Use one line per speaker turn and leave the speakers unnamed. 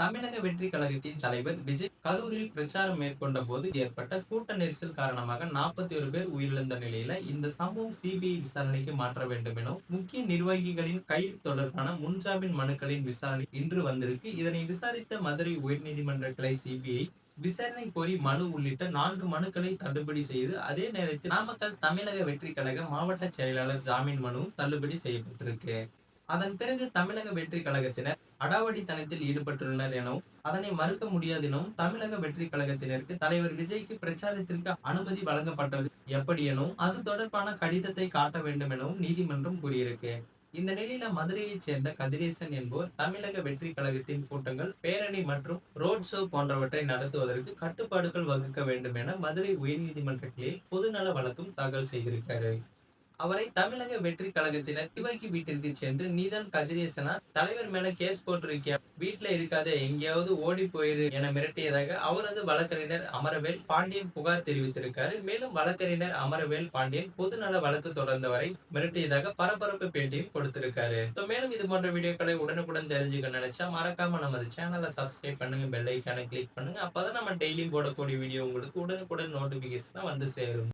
தமிழக வெற்றி கழகத்தின் தலைவர் விஜய் கரூரில் பிரச்சாரம் மேற்கொண்ட போது ஏற்பட்ட கூட்ட நெரிசல் காரணமாக நாற்பத்தி ஒரு பேர் உயிரிழந்த நிலையில இந்த சம்பவம் சிபிஐ விசாரணைக்கு மாற்ற வேண்டும் எனவும் முக்கிய நிர்வாகிகளின் கைது தொடர்பான முன்ஜாமீன் மனுக்களின் விசாரணை இன்று வந்திருக்கு. இதனை விசாரித்த மதுரை உயர்நீதிமன்ற கிளை சிபிஐ விசாரணை கோரி மனு உள்ளிட்ட நான்கு மனுக்களை தள்ளுபடி செய்து அதே நேரத்தில் நாமக்கல் தமிழக வெற்றி கழக மாவட்ட செயலாளர் ஜாமீன் மனு தள்ளுபடி செய்யப்பட்டிருக்கு. அதன் பிறகு தமிழக வெற்றி கழகத்தினர் அடாவடித்தனத்தில் ஈடுபட்டுள்ளனர் எனவும் அதனை மறுக்க முடியாது எனவும் தமிழக வெற்றி கழகத்தினருக்கு தலைவர் விஜய்க்கு பிரச்சாரத்திற்கு அனுமதி வழங்கப்பட்டது எப்படி எனவும் அது தொடர்பான கடிதத்தை காட்ட வேண்டும் எனவும் நீதிமன்றம் கூறியிருக்கு. இந்த நிலையில மதுரையைச் சேர்ந்த கதிரேசன் என்போர் தமிழக வெற்றி கழகத்தின் கூட்டங்கள் பேரணி மற்றும் ரோட் ஷோ போன்றவற்றை நடத்துவதற்கு கட்டுப்பாடுகள் வகுக்க வேண்டும் என மதுரை உயர்நீதிமன்றத்தில் பொதுநல வழக்கும் தாக்கல் செய்திருக்காரு அவரை தமிழக வெற்றி கழகத்தினர் துவக்கி வீட்டிற்கு சென்று நீதான் கதிரேசனா? தலைவர் மேல கேஸ் போட்டிருக்கிய? வீட்டுல இருக்காத எங்கேயாவது ஓடி போயிரு என மிரட்டியதாக அவரது வழக்கறிஞர் அமரவேல் பாண்டியன் புகார் தெரிவித்திருக்காரு. மேலும் வழக்கறிஞர் அமரவேல் பாண்டியன் பொதுநல வழக்கு தொடர்ந்தவரை மிரட்டியதாக பரபரப்பு பேட்டியும் கொடுத்திருக்காரு. மேலும் இது போன்ற வீடியோக்களை உடனுக்குடன் தெரிஞ்சுக்க நினைச்சா மறக்காம நமது சேனலை சப்ஸ்கிரைப் பண்ணுங்க பெல் ஐக்கானை கிளிக் பண்ணுங்க. அப்பதான் நம்ம டெய்லியும் போடக்கூடிய வீடியோ உங்களுக்கு உடனுக்குடன் நோட்டிபிகேஷன் வந்து சேரும்.